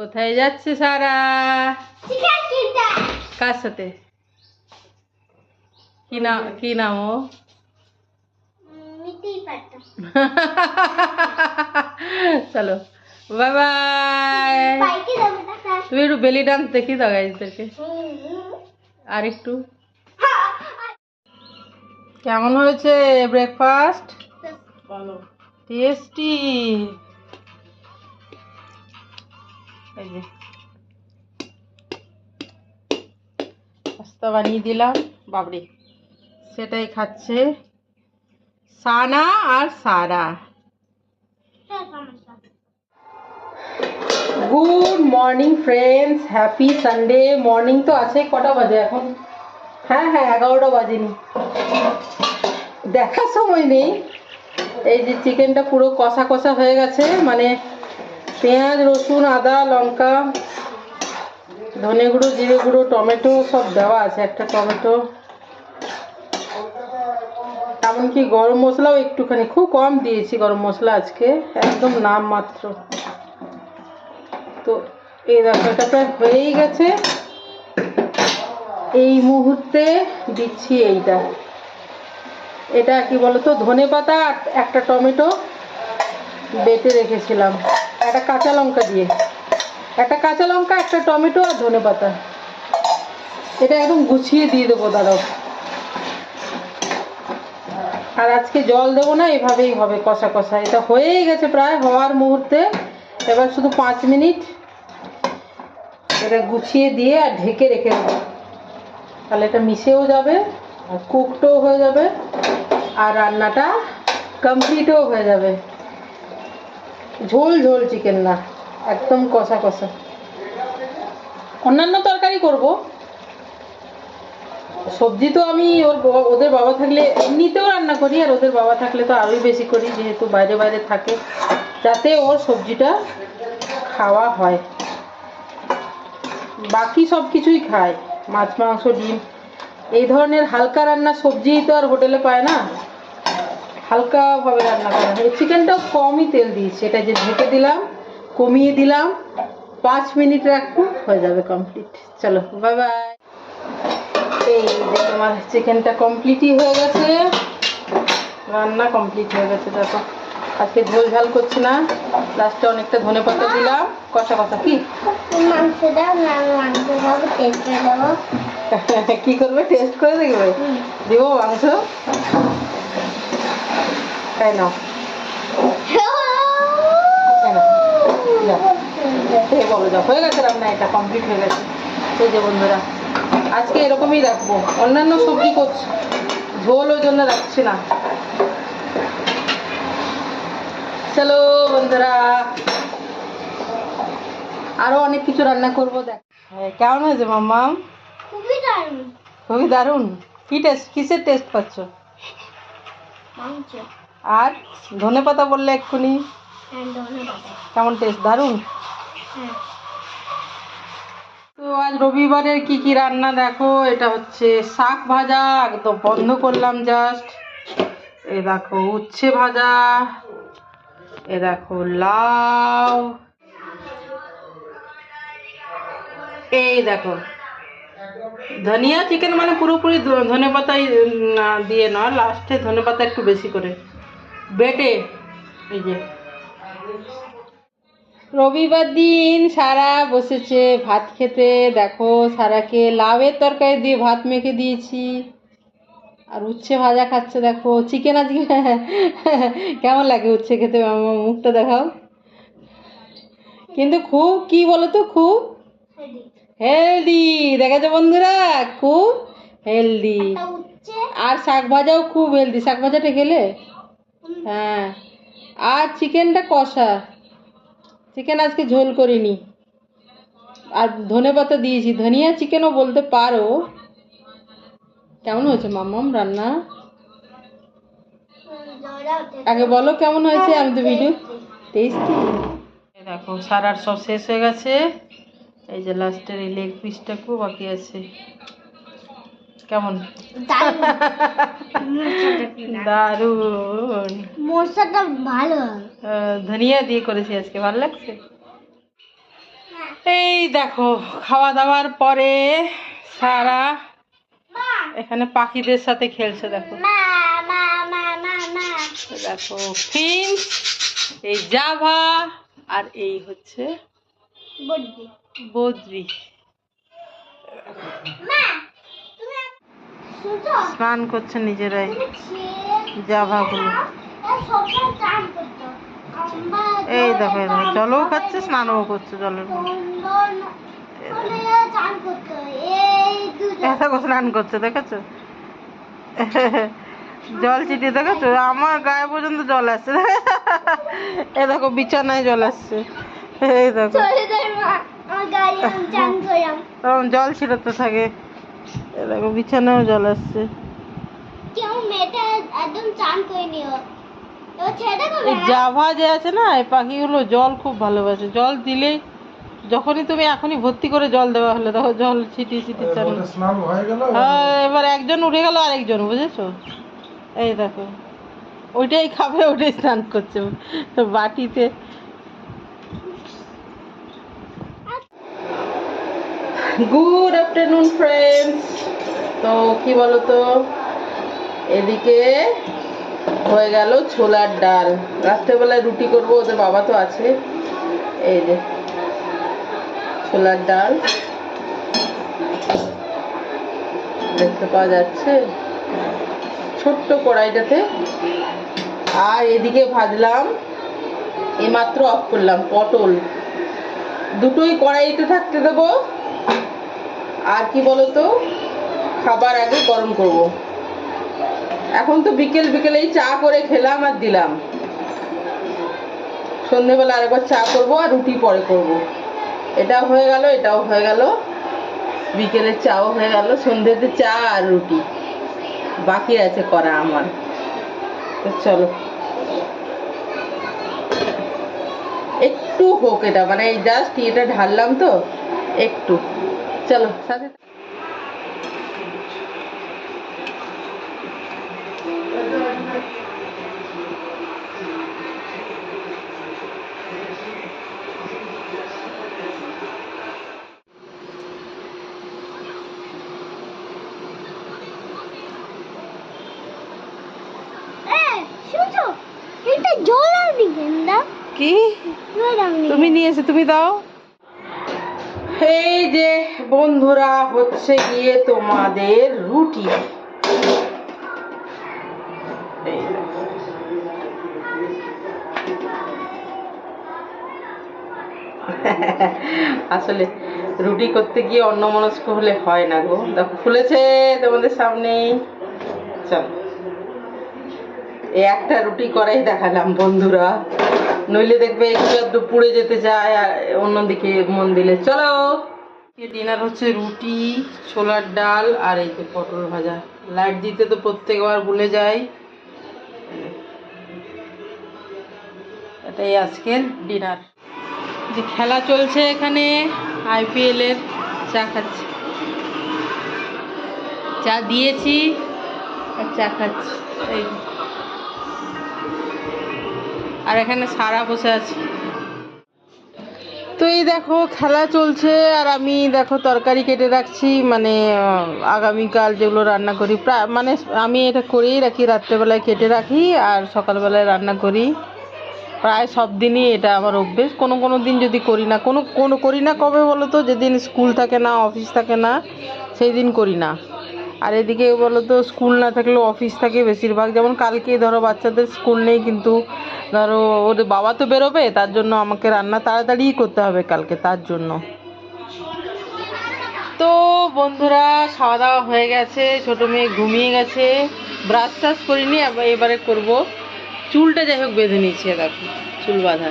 কোথায় যাচ্ছে সারা? কার সাথে? কি নাম কি নাম ও? চলো বাই বাই তুমি একটু বেলি ডান্স দেখি দাও গাইজদেরকে আর একটু। কেমন হয়েছে ব্রেকফাস্ট টেস্টি যে। পাস্তা বানিয়ে দিলাম, বাবরি। সেটাই খাচ্ছে সানা আর Sara. Good morning friends, happy Sunday. Morning তো আছে, কটা বাজে এখন? হ্যাঁ হ্যাঁ এগারোটা বাজেনি। দেখার সময় নেই। এই যে চিকেনটা পুরো কষা কষা হয়ে গেছে মানে পেঁয়াজ, রসুন, আদা, লঙ্কা ধনে গুঁড়ো জিরে গুঁড়ো টমেটো সব দেওয়া আছে, একটা টমেটো। এমনকি গরম মশলাও একটুখানি, খুব কম দিয়েছি গরম মশলা আজকে, একদম নাম মাত্র। তো এই এটা প্রায় হয়েই গেছে। এই মুহূর্তে দিচ্ছি এইটা। এটা কি বলতো ধনে পাতা একটা টমেটো বেটে রেখেছিলাম। একটা কাঁচা লঙ্কা দিয়ে। একটা কাঁচা লঙ্কা, একটা টমেটো আর ধনে পাতা। এটা একদম গুছিয়ে দিয়ে দেবো দাঁড়াও আর আজকে জল দেবো না, এভাবেই হবে কষা কষা। এটা হয়েই গেছে প্রায় হওয়ার মুহূর্তে। এবার শুধু পাঁচ মিনিট এটা গুছিয়ে দিয়ে আর ঢেকে রেখে দেবো। তাহলে এটা মিশেও যাবে আর কুকডও হয়ে যাবে। আর রান্নাটা কমপ্লিটও হয়ে যাবে। ঝোল ঝোল চিকেন না, একদম কষা কষা। অন্যান্য তরকারি করব। সবজি তো আমি ওর ওদের বাবা থাকলে এমনিতেও রান্না করি, আর ওদের বাবা থাকলে তো আরোই বেশি করি, যেহেতু বাইরে বাইরে থাকে, যাতে ওর সবজিটা খাওয়া হয়। বাকি সব কিছুই খায়, মাছ, মাংস, ডিম, এই ধরনের হালকা রান্না সবজি তো আর হোটেলে পায় না। হালকাভাবে রান্না করা হয় চিকেনটাও কমই তেল দিয়েছি। এটা যে ঢেকে দিলাম কমিয়ে দিলাম পাঁচ মিনিট রাখব হয়ে যাবে কমপ্লিট চলো বাই বাই এই যে তোমার চিকেনটা কমপ্লিটই হয়ে গেছে। রান্না কমপ্লিট হয়ে গেছে দেখো। আজকে ঝোল ঝাল করছি না। লাস্টে অনেকটা ধনে পাতা দিলাম। কষা কষা কি? কি করবে? টেস্ট করে দেখবে? দিব মাংস? তাই নাও বলো যাও হয়ে গেছে রান্না এটা কমপ্লিট হয়ে গেছে এই যে বন্ধুরা আজকে এরকমই রাখব অন্যান্য সবজি করছি ঝোল ওই জন্য রাখছি না চলো বন্ধুরা আরও অনেক কিছু রান্না করব দেখ হ্যাঁ, কেমন হয়েছে মাম্মা খুবই দারুণ খুবই দারুণ কি টেস্ট কিসের টেস্ট পাচ্ছ মাংস আর ধনে পাতা বললে এক্ষুনি? হ্যাঁ কেমন টেস্ট দারুণ? হ্যাঁ। তো আজ রবিবারের কি কি রান্না দেখো? এটা হচ্ছে শাক ভাজা একদম বন্ধ করলাম জাস্ট এ দেখো উচ্ছে ভাজা এ দেখো লাউ। এই দেখো ধনিয়া চিকেন মানে পুরোপুরি ধনে পাতাই না দিয়ে নয় লাস্টে ধনে পাতা একটু বেশি করে। বেটে এই যে। রবিবার দিন সারা বসেছে ভাত খেতে। দেখো সারাকে লাউয়ের তরকারি দিয়ে ভাত মেখে দিয়েছি। আর উচ্ছে ভাজা খাচ্ছে দেখো। চিকেন আজকে কেমন লাগে উচ্ছে খেতে? আমার মুখটা দেখাও। কিন্তু খুব কি বলো তো খুব হেলদি। দেখেছ বন্ধুরা? খুব হেলদি। আর শাক ভাজাও খুব হেলদি। শাক ভাজাটা খেলে? হ্যাঁ। আর চিকেনটা কষা। চিকেন আজকে ঝোল করিনি। আর ধনে পাতা দিয়েছি। ধনিয়া চিকেনও বলতে পারো। কেমন হয়েছে মাম্মাম রান্না? আগে বলো কেমন হয়েছে, আমি তো ভিডিও টেস্টি দেখো, সারার সব শেষ হয়ে গেছে। এই যে লাস্টের এই লেগ পিসটা খুব বাকি আছে। কেমন? দারুণ। মশলাটা ভালো। ধনিয়া দিয়ে করেছি আজকে ভালো লাগছে? এই দেখো খাওয়া দাওয়ার পরে সারা এখানে পাখিদের সাথে খেলছে দেখো। দেখো ফিন্স এই জাভা আর এই হচ্ছে বদ্রি। মা স্নান করছে নিজেরাই। জাভাগুলো এই দেখো জলও খাচ্ছে স্নানও করছে জলের দেখো স্নান করছে দেখেছ? জল ছিটিয়ে দেখেছ? আমার গায়ে পর্যন্ত জল আসছে। এ দেখো বিছানায় জল আসছে। এই দেখো। জল ছিটাতে থাকে। দেখো বিছানায়ও জল আসছে। কেউ মেয়েটা একদম চান করে নিও। জাভা যে আছে না এই পাখিগুলো জল খুব ভালোবাসে। জল দিলেই যখনই তুমি এখনই ভর্তি করে জল দেওয়া হলে তখন জল ছিটিয়ে ছিটিয়ে চান স্নান হয়ে গেল। হ্যাঁ এবার একজন উঠে গেল আরেকজন বুঝেছ? এই দেখো ওইটাই খাবে ওইটাই স্নান করছে। বাটিতে গুড আফটারনুন ফ্রেন্ডস তো কি বলো তো এদিকে হয়ে গেল ছোলার ডাল। রাত্রেবেলায় রুটি করব, ওদের বাবা তো আছে। এই যে, ছোলার ডাল। দেখতে পাওয়া যাচ্ছে। ছোট্ট কড়াইটাতে। আর এদিকে ভাজলাম এমাত্র অফ করলাম, পটল। দুটোই কড়াইতে থাকতে দেবো। আর কি বলতো? খাবার আগে গরম করব। এখন তো বিকেল, বিকেলেই চা করে খেলাম আর দিলাম। সন্ধেবেলা আরেকবার চা করব আর রুটি পরে করব। এটাও হয়ে গেল, এটাও হয়ে গেল। বিকেলের চাও হয়ে গেল সন্ধ্যেতে চা আর রুটি। বাকি আছে করা আমার। তো চলো। একটু হোক এটা মানে জাস্ট এটা ঢাললাম তো, একটু। চলো সাথে শুনছো এটা জল আর দিবেন না কি জল আমি তুমি নিয়ে এসে তুমি দাও এই যে বন্ধুরা, হচ্ছে গিয়ে তোমাদের রুটি। আসলে রুটি করতে গিয়ে অন্যমনস্ক হলে হয় না গো। দেখো ফুলেছে তোমাদের সামনেই। চলো। এই একটা রুটি করাই দেখালাম বন্ধুরা। নইলে দেখবে একটু একটু পুড়ে যেতে চায়, আর অন্যদিকে মন দিলে চলো ডিনার হচ্ছে রুটি, ছোলার ডাল, আর এই যে পটল ভাজা। লাইট দিতে তো প্রত্যেকবার ভুলে যাই। এটাই আজকের ডিনার যে খেলা চলছে এখানে আইপিএল এর, চা খাচ্ছি। চা দিয়েছি, আর চা খাচ্ছি। এই। আর এখানে সারা বসে আছে। তো এই দেখো, খেলা চলছে, আর আমি দেখো তরকারি কেটে রাখছি মানে আগামীকাল যেগুলো রান্না করি, প্রায় মানে আমি এটা করেই রাখি, রাত্রেবেলায় কেটে রাখি, আর সকালবেলায় রান্না করি। প্রায় সব দিনই এটা আমার অভ্যেস। কোনো কোনো দিন যদি করি না, কোনো কোনো, করি না কবে বলো তো? যেদিন স্কুল থাকে না, অফিস থাকে না, সেই দিন করি না। আর এদিকে বলো তো স্কুল না থাকলেও অফিস থাকে বেশিরভাগ। যেমন কালকে ধরো বাচ্চাদের স্কুল নেই কিন্তু ধরো ওর বাবা তো বেরোবে, তার জন্য আমাকে রান্না তাড়াতাড়ি করতে হবে কালকে তার জন্য। তো বন্ধুরা খাওয়া দাওয়া হয়ে গেছে, ছোটো মেয়ে ঘুমিয়ে গেছে। ব্রাশ টাশ করিনি এবারে করব। চুলটা যাই হোক বেঁধে নিয়েছি দেখো, চুল বাঁধা।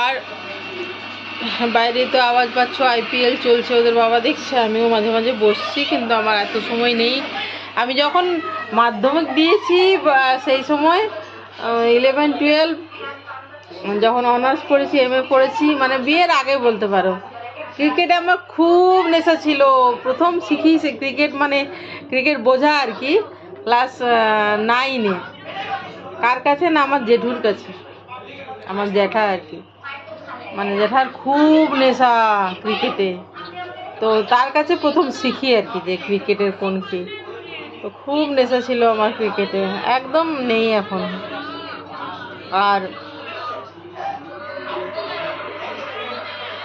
আর বাইরে তো আওয়াজ পাচ্ছ আইপিএল চলছে, ওদের বাবা দেখছে, আমিও মাঝে মাঝে বসছি, কিন্তু আমার এত সময় নেই। আমি যখন মাধ্যমিক দিয়েছি সেই সময় ইলেভেন টুয়েলভ যখন অনার্স পড়েছি এম এ পড়েছি মানে বিয়ের আগে বলতে পারো। ক্রিকেটে আমার খুব নেশা ছিল। প্রথম শিখি সে ক্রিকেট মানে ক্রিকেট বোঝা আর কি ক্লাস নাইনে কার কাছে না, আমার জেঠুর কাছে, আমার জ্যাঠা আর কি। মানে জেঠার খুব নেশা ক্রিকেটে। তো তার কাছে প্রথম শিখি আর কি যে ক্রিকেটের কোন কি। তো খুব নেশা ছিল আমার ক্রিকেটে, একদম নেই এখন। আর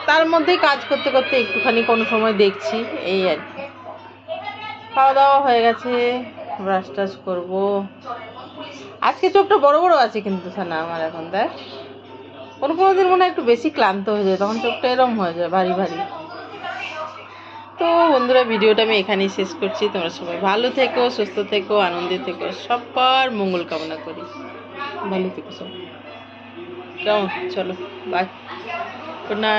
তার মধ্যেই কাজ করতে করতে একটুখানি কোনো সময় দেখছি, এই আর কি। খাওয়া দাওয়া হয়ে গেছে ব্রাশ টাশ করব। আজকে চোখটা বড় বড় আছে কিন্তু সানা আমার এখন, দেখ। কোনো কোনো দিন মনে হয় একটু বেশি ক্লান্ত হয়ে যায়, তখন চোখটা এরম হয়ে যায় ভারী ভারী। তো বন্ধুরা, ভিডিওটা আমি এখানেই শেষ করছি। তোমরা সবাই ভালো থেকো, সুস্থ থেকো, আনন্দে থেকো সবার মঙ্গল কামনা করি। ভালো থেকো সব। কেমন? চলো বাই গুড নাইট